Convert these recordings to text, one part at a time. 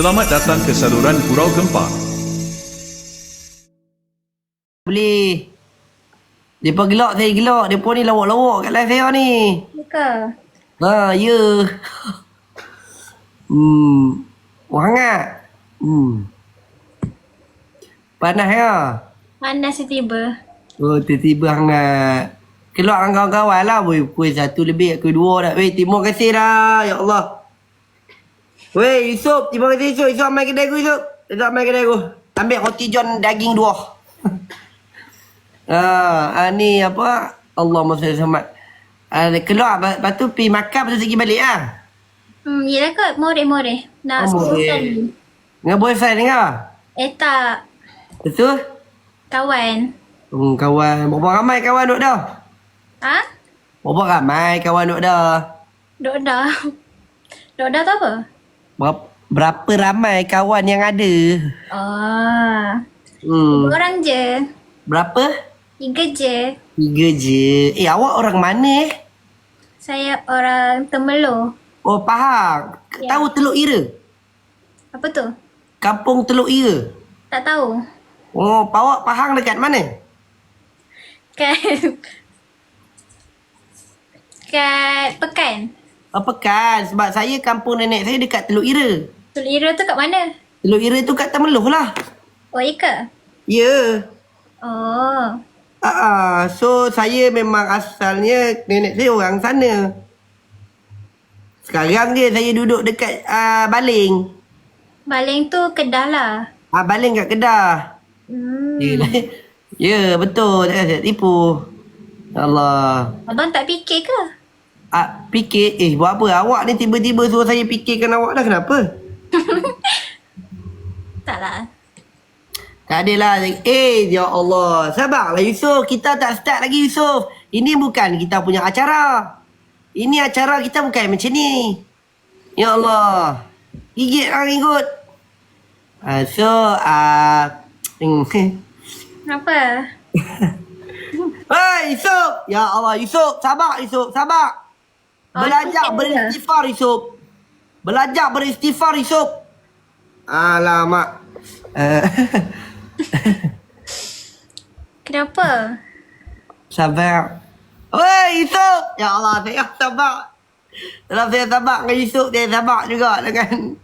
Selamat datang ke saluran Gurau Gempar. Boleh. Depa gelak saya gelak. Depa ni lawak-lawak kat live saya ni. Buka. Ha, ya. hmm. Oh, hangat. Hmm. Panas ya? Panas tiba. Oh, tiba-tiba hangat. Keluar dengan kawan-kawan lah. Pukul satu lebih, pukul dua dah. Weh, terima kasih dah. Ya Allah. Weh, Yusuf. Terima kasih Yusuf. Yusuf ambil kedai aku, Yusuf. Yusuf ambil kedai aku. Ambil roti john daging dua. ah, ah, ni apa? Allah selamat. Ah, keluar, lepas tu pergi makan, lepas tu pergi balik ah. Hmm, yelah kot. More-more. Nak Oh, sepuluh. Dengan boyfriend ni kah? Eh tak. Betul? Kawan. Hmm, kawan. Berapa ramai kawan duk dah? Ha? Berapa ramai kawan duk dah? Dok dah. Dok dah tu apa? Berapa, ramai kawan yang ada? Oh. Hmm. Orang je. Berapa? Tiga je. Tiga je. Eh, awak orang mana eh? Saya orang Temelur. Oh, Pahang. Ya. Tahu Teluk Ira? Apa tu? Kampung Teluk Ira? Tak tahu. Oh, awak Pahang dekat mana? Kat... Kat Pekan. Apa kan? Sebab saya kampung nenek saya dekat Teluk Ira. Tulira tu kat mana? Teluk Ira tu kat Temeloh lah. Oh, ya ke? Ya. Oh. Ah, ah. so saya memang asalnya nenek saya orang sana. Sekarang je saya duduk dekat uh, Baling. Baling tu Kedah lah. Ah Baling kat Kedah. Hmm. Ya, ya betul. Jangan saya tipu. Ya Allah. Abang tak fikir ke? Ah, fikir, eh buat apa? Awak ni tiba-tiba suruh saya fikirkan awak dah kenapa? Tak lah. Tak adalah. Eh, ya Allah. Sabarlah Yusuf. Kita tak start lagi Yusuf. Ini bukan kita punya acara. Ini acara kita bukan macam ni. Ya Allah. Gigit orang ikut. Uh, so, uh, Kenapa? Hei Yusuf. Ya Allah Yusuf. Sabar Yusuf. Sabar. Oh, Belajar fikir beristighfar Yusuf. Belajar beristighfar Yusuf. Alamak. Uh, Kenapa? Sabar. Oi, Yusuf! Ya Allah, saya sabar. Dalam saya sabar dengan Yusuf, saya sabar juga dengan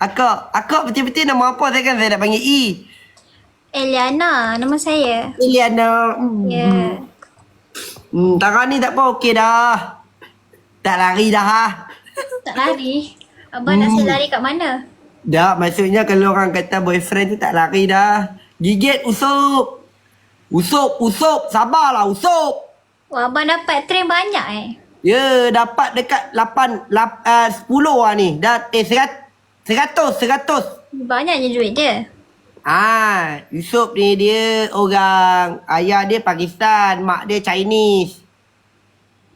Akak. Akak betul-betul nama apa saya kan? Saya nak panggil E. Eliana, nama saya. Iliana. Hmm. Ya. Yeah. Hmm, tangan ni tak apa, okey dah. Tak lari dah. ha? Tak lari. Abang nak saya lari kat mana? Dah, maksudnya kalau orang kata boyfriend tu tak lari dah. Gigit usup. Usup, usup. Sabarlah, usup. Wah, abang dapat train banyak eh. Ya, dapat dekat 8, 8 uh, 10 lah ni. Dah, eh, 100. 100, 100. Banyaknya duit dia. Ah, Yusuf ni dia orang ayah dia Pakistan, mak dia Chinese.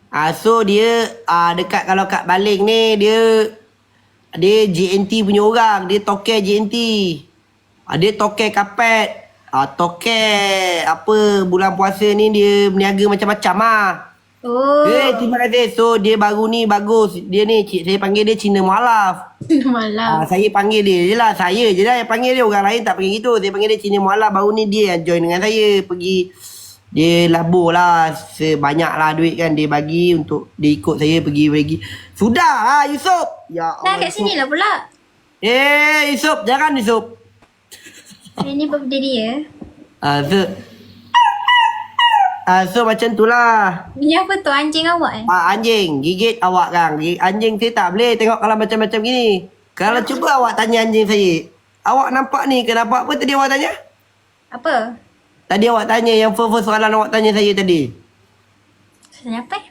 Ah, so dia ah dekat kalau kat Baling ni dia dia JNT punya orang, dia toke JNT. Ah, dia toke kapet. Ah, toke apa bulan puasa ni dia berniaga macam-macam ah. Oh. Eh, terima kasih. So dia baru ni bagus. Dia ni cik saya panggil dia Cina Mualaf. Malam. Ah, saya panggil dia je lah. Saya je lah yang panggil dia. Orang lain tak panggil gitu. Saya panggil dia Cina Mualaf. Baru ni dia yang join dengan saya. Pergi. Dia labur lah. Sebanyak lah duit kan. Dia bagi untuk dia ikut saya pergi-pergi. Sudah lah Yusuf. Ya Dah Allah. kat sini lah pula. Eh Yusuf. Jangan Yusuf. Hari ni birthday dia. Ah, so, ah, so macam tu lah. Ini apa tu anjing awak eh? Ah, anjing. Gigit awak kan. Anjing saya tak boleh tengok kalau macam-macam gini. Kalau cuba awak tanya anjing saya. Awak nampak ni ke nampak apa tadi awak tanya? Apa? Tadi awak tanya yang first, first soalan awak tanya saya tadi. Saya apa eh?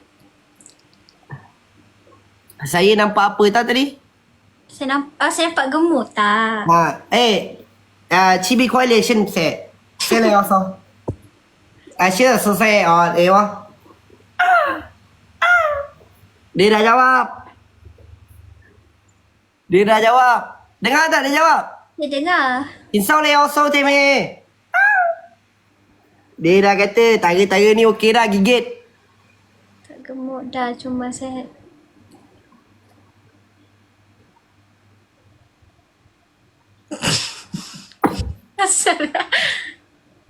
Saya nampak apa tau tadi? Saya nampak, oh, saya nampak gemuk tak? Ha, eh, uh, chibi coalition set. Saya nak also. Ah, saya selesai. Oh, eh, wah. Dia dah jawab. Dia dah jawab. Dengar tak dia jawab? Dia dengar. Insau le also teme. Dia dah kata tara-tara ni okey dah gigit. Tak gemuk dah cuma saya Asal lah.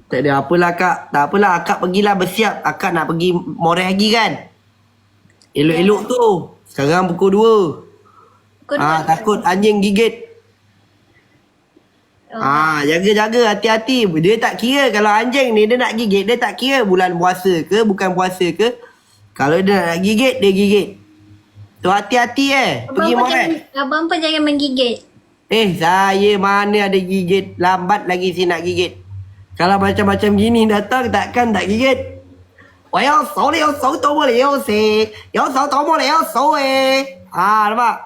Tak ada apalah kak. Tak apalah akak pergilah bersiap. Akak nak pergi more lagi kan? Elok-elok ya. tu. Sekarang pukul 2 Ah takut anjing gigit. Oh. Ah, jaga-jaga hati-hati. Dia tak kira kalau anjing ni dia nak gigit, dia tak kira bulan puasa ke bukan puasa ke. Kalau dia nak gigit, dia gigit. Tu hati-hati eh. Pergi Abang pun, Moreh. jangan, abang pun jangan menggigit. Eh, saya mana ada gigit. Lambat lagi saya nak gigit. Kalau macam-macam gini datang, takkan tak gigit. 我要手了手到我了手，有手到我了手哎！啊，nampak?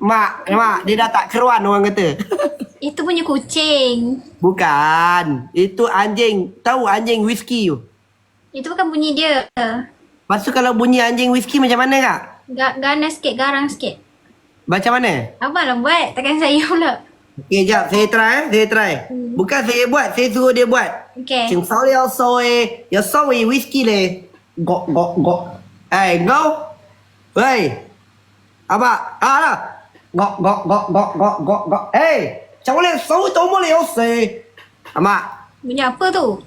Mak, mak, dia dah tak keruan orang kata. Itu punya kucing. Bukan. Itu anjing. Tahu anjing whisky tu? Itu bukan bunyi dia. Lepas tu kalau bunyi anjing whisky macam mana kak? Ga ganas sikit, garang sikit. Macam mana? Apa lah buat? takkan saya pula. Okay, jap. Saya try eh. Saya try. Hmm. Bukan saya buat. Saya suruh dia buat. Okay. Cing sorry, I'll sorry. You're sorry, whisky leh. Gok, gok, gok. Hey, go. Hey. Apa? Ah, lah go go go go go go go hey macam boleh? Sawu tu umur leh bunyi apa tu?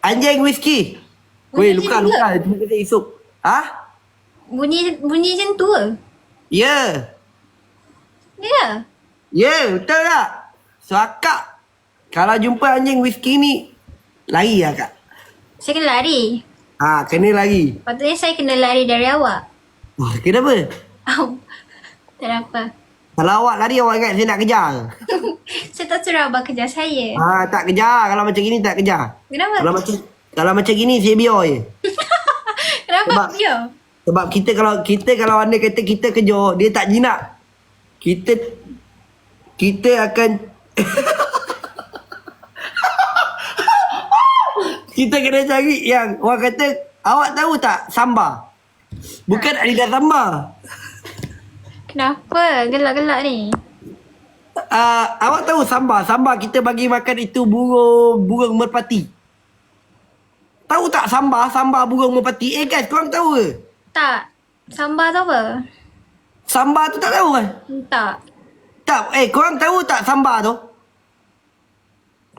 Anjing whisky. Bunyi weh luka luka. Itu kita isuk ha? Bunyi bunyi macam tu ke? Ya. Ya? Ya betul tak? So akak kalau jumpa anjing whisky ni lari lah kak saya kena lari. Ha kena lari. Patutnya saya kena lari dari awak. Wah, kenapa? Tak ada apa. Kalau awak lari awak ingat saya nak kejar. Saya tak suruh abang kejar saya. Ah, tak kejar. Kalau macam gini tak kejar. Kenapa? Kalau macam kalau macam gini saya biar je. Kenapa Sebab- dia? Sebab kita kalau kita kalau anda kata kita kejar, dia tak jinak. Kita kita akan kita kena cari yang orang kata awak tahu tak samba? Bukan Adidas samba. Kenapa? Gelak-gelak ni. Uh, awak tahu samba? Samba kita bagi makan itu burung burung merpati. Tahu tak samba? Samba burung merpati. Eh guys, korang tahu ke? Tak. Sambal tu apa? Samba tu tak tahu kan? Tak. Tak, eh korang tahu tak samba tu?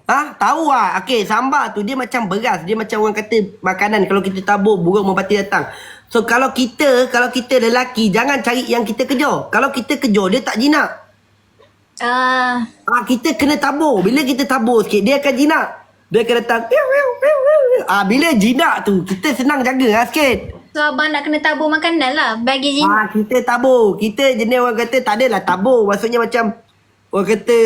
Ha? Tahu ah. Okey, samba tu dia macam beras. Dia macam orang kata makanan kalau kita tabur burung merpati datang. So kalau kita, kalau kita lelaki jangan cari yang kita kejar. Kalau kita kejar dia tak jinak. Ah, Ah kita kena tabur. Bila kita tabur sikit dia akan jinak. Dia akan datang. Ah bila jinak tu kita senang jaga lah sikit. so abang nak kena tabur makanan lah. Bagi jin. Ah kita tabur. Kita jenis orang kata tak adalah tabur. Maksudnya macam orang kata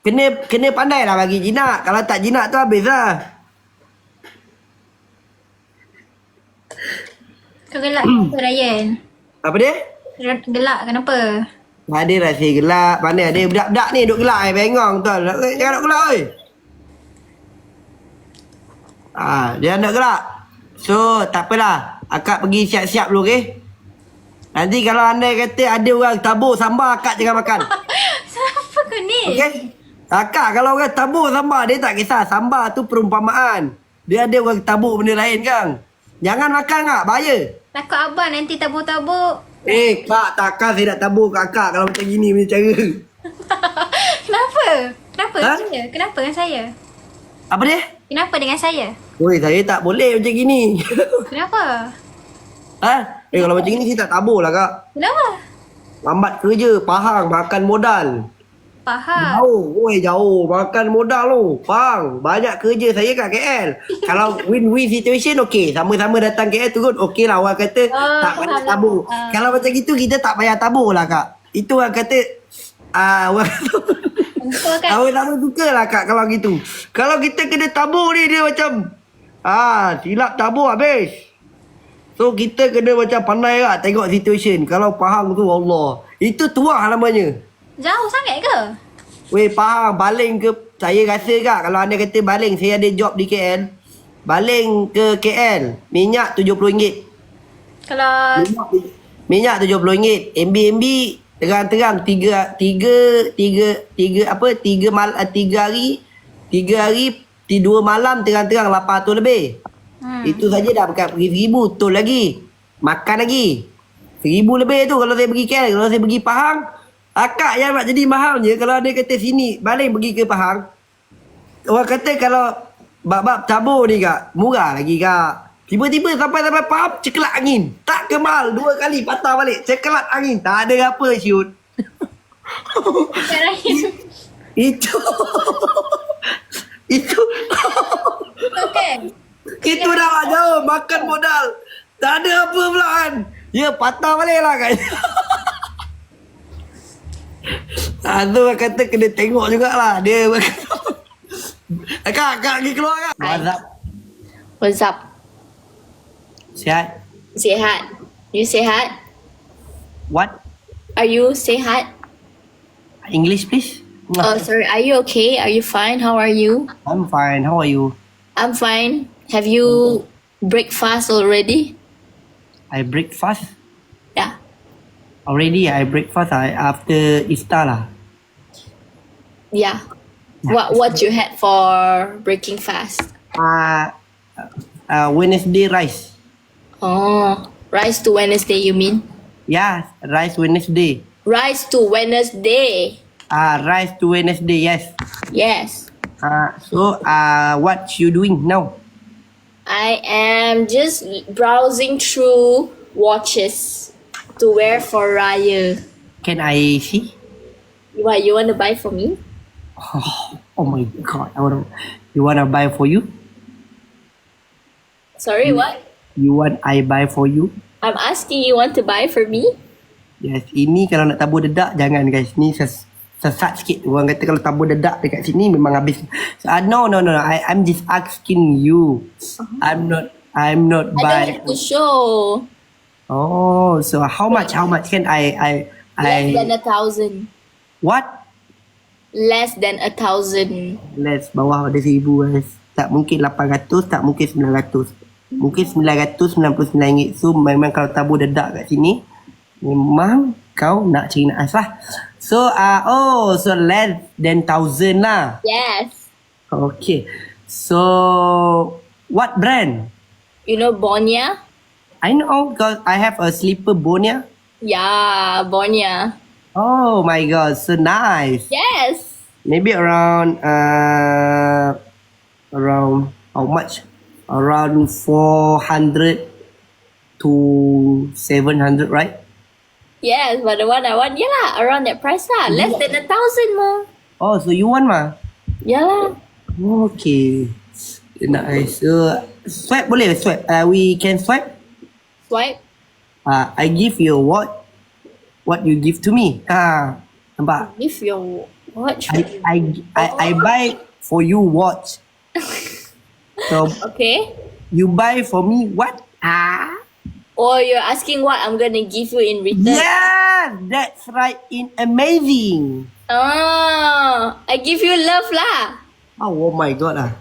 kena kena pandai lah bagi jinak. Kalau tak jinak tu habis lah. Kau gelak kenapa Ryan? Apa dia? Gelak kenapa? Ada rasa gelap. Mana ada budak-budak ni duk gelap eh. Bengong tu. Jangan duk gelap oi. Ah, dia nak gelap. So, tak apalah. Akak pergi siap-siap dulu, okey? Nanti kalau anda kata ada orang tabur sambal, akak jangan makan. Siapa kau ni? Okey? Akak kalau orang tabur sambal, dia tak kisah. Sambal tu perumpamaan. Dia ada orang tabur benda lain, Kang. Jangan makan, Kak. Bahaya. Takut abang nanti tabur-tabur. Eh, Kak, takkan saya nak tabur kat Kak kalau macam gini punya cara. Kenapa? Kenapa Ha? saya? Kenapa dengan saya? Apa dia? Kenapa dengan saya? Oi, saya tak boleh macam gini. Kenapa? ha? Eh, kalau macam gini saya tak tabur lah, Kak. Kenapa? Lambat kerja, Pahang, makan modal. Faham. Jauh, oi jauh. Makan modal tu. Pahang, banyak kerja saya kat KL. kalau win-win situation, okey. Sama-sama datang KL turun, okey lah. Orang kata Oh, tak payah faham. tabur. Ah. Kalau macam gitu, kita tak payah tabur lah, Kak. Itu orang kata, ah orang kata, Awak sama suka lah kak kalau gitu. Kalau kita kena tabur ni dia macam ah silap tabur habis. So kita kena macam pandai lah tengok situation. Kalau faham tu Allah. Itu tuah namanya. Jauh sangat ke? Weh faham baling ke saya rasa kak kalau anda kata baling saya ada job di KL. Baling ke KL minyak RM70. Kalau Minyak, minyak RM70. MB-MB terang-terang tiga tiga tiga tiga apa tiga mal ah, tiga hari tiga hari ti dua malam terang-terang lapan ratus lebih. hmm. Itu saja dah bukan pergi seribu betul lagi. Makan lagi. Seribu lebih tu kalau saya pergi KL. Kalau saya pergi Pahang Akak yang nak jadi mahalnya kalau dia kata sini balik pergi ke Pahang. Orang kata kalau bab-bab tabur ni kak, murah lagi kak. Tiba-tiba sampai-sampai Pahang cekelat angin. Tak kemal dua kali patah balik. Cekelat angin. Tak ada apa Ryan. Itu. itu. Okay. itu dah lah jauh. Makan modal. Tak ada apa pula kan. Ya patah balik lah kan. Tu orang kata kena tengok jugalah. Dia Kak, kak pergi keluar kak. What's up? What's up? Sihat? Sehat. You sehat? What? Are you sehat? English please? Oh, sorry. Are you okay? Are you fine? How are you? I'm fine. How are you? I'm fine. Have you breakfast already? I break fast. Yeah. Already I break fast I, after Iftar lah. Yeah. What what you had for breaking fast? Uh, uh, Wednesday rice. Oh, rice to Wednesday. You mean Yeah, rice Wednesday. rice to Wednesday? Ah, uh, rice to Wednesday. Yes. Yes. Uh, so uh, what you doing now? I am just browsing through watches to wear for Raya. Can I see? What you want to buy for me? Oh, oh my god! I wanna. You wanna buy for you? Sorry, what? You want I buy for you? I'm asking you want to buy for me? Yes. Ini kalau nak tabur dedak jangan guys. Ni ses sesat sikit. Orang kata kalau tabur dedak dekat sini memang habis. So, uh, no no no. no. I I'm just asking you. I'm not. I'm not I don't buy. have to show. Oh, so how much? How much can I? I Less than I a thousand. what? Less than a thousand. Less bawah ada seribu guys. Tak mungkin 800, tak mungkin 900. Mungkin 999 ringgit. So memang kalau tabur dedak kat sini, memang kau nak cari naas lah. So, uh, oh, so less than 1000 lah. Yes. Okay. So, what brand? You know Bonia? I know because I have a slipper Bonia. Yeah, Bonia. Oh my god, so nice. Yes. Maybe around uh around how much? Around four hundred to seven hundred, right? Yes, but the one I want, yeah lah, around that price lah. Less than a thousand more. Oh, so you want mah? Yeah lah. Okay. Nice. So swipe boleh swipe. Uh, we can swipe. Swipe. Uh, I give you what what you give to me. Ha. Nampak? If your watch. I I I, I buy for you watch. So Okay. you buy for me what? Ah. Or you're asking what I'm gonna give you in return. Yeah, that's right. In amazing. Ah, I give you love lah. Oh, oh my god ah.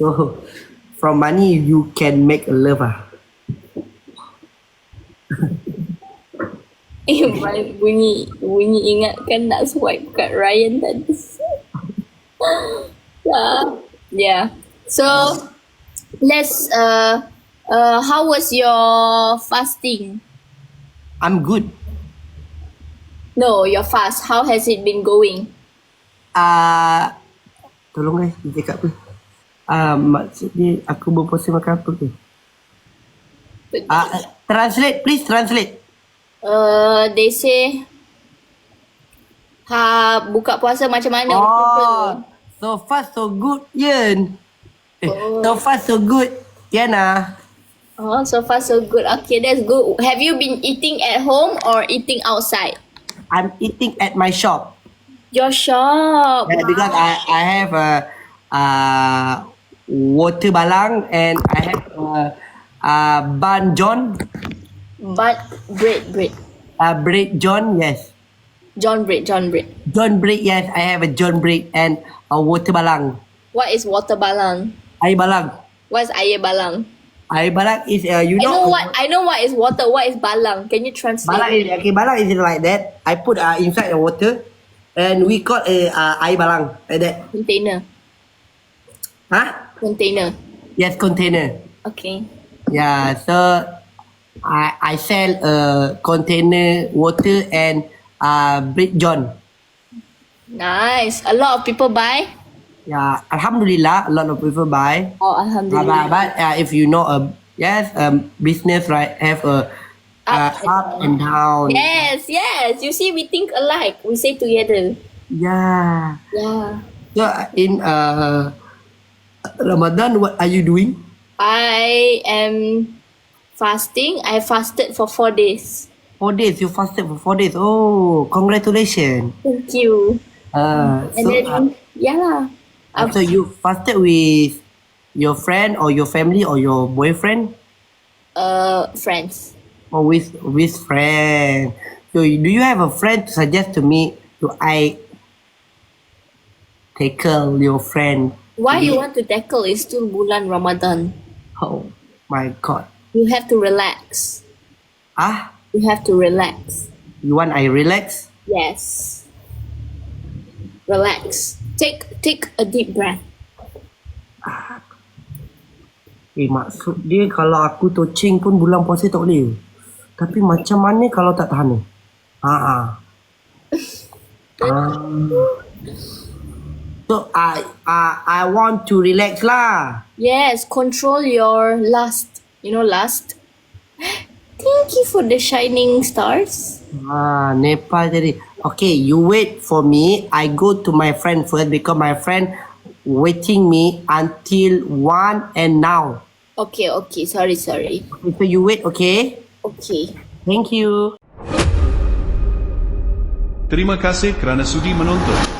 So from money you can make a love ah. Eh, bunyi bunyi ingatkan nak swipe kat Ryan tadi. yeah. Yeah. So let's uh uh how was your fasting? I'm good. No, your fast. How has it been going? Ah, tolong guys, dia cakap apa? Ah, maksudnya aku berpuasa makan apa ke? Ah, translate please translate. Uh, they say ha buka puasa macam mana? Oh, so fast so good, Yen. Eh, so fast so good, Yana. Oh, so far so good. Okay, that's good. Have you been eating at home or eating outside? I'm eating at my shop. Your shop. Yeah, because I I have a uh water balang and I have a uh bun John, But bread, bread. uh bread John, yes. John bread, John bread. John bread, yes. I have a John bread and a water balang. What is water balang? Air balang. What's air balang? Air balang is uh, you I know, know what I know what is water. What is balang? Can you translate? Balang is okay. Balang is like that. I put uh, inside the water, and we call a uh, air balang like that. Container. Huh? Container. Yes, container. Okay. Yeah. So I I sell a container water and uh, Bread John. Nice. A lot of people buy. Yeah, Alhamdulillah, a lot of people buy. Oh, alhamdulillah. but, but uh, if you know a yes, um, business right have a uh, Up and up and down. Yes, yes. You see, we think alike. We say together. Yeah. Yeah. So uh, in uh, Ramadan, what are you doing? I am fasting. I fasted for four days. Four days. You fasted for four days. Oh, congratulations. Thank you. Uh, And so, then, uh, yeah lah. so you fasted with your friend or your family or your boyfriend Uh, friends. or with with friend. So do you have a friend to suggest to me to I tackle your friend? Why you want to tackle is still bulan Ramadan. Oh my god. You have to relax. Ah, You have to relax. you want I relax? Yes. Relax. Take take a deep breath. Eh maksud dia kalau aku tocing pun bulan puasa tak boleh. Tapi macam mana kalau tak tahan ni? Ha ah. Ah. So I I I want to relax lah. Yes, control your lust. You know lust? Thank you for the shining stars. Ah, Nepal jadi. Okay, you wait for me. I go to my friend first because my friend waiting me until one and now. Okay, okay. Sorry, sorry. So you wait, okay? Okay. Thank you. Terima kasih kerana sudi menonton.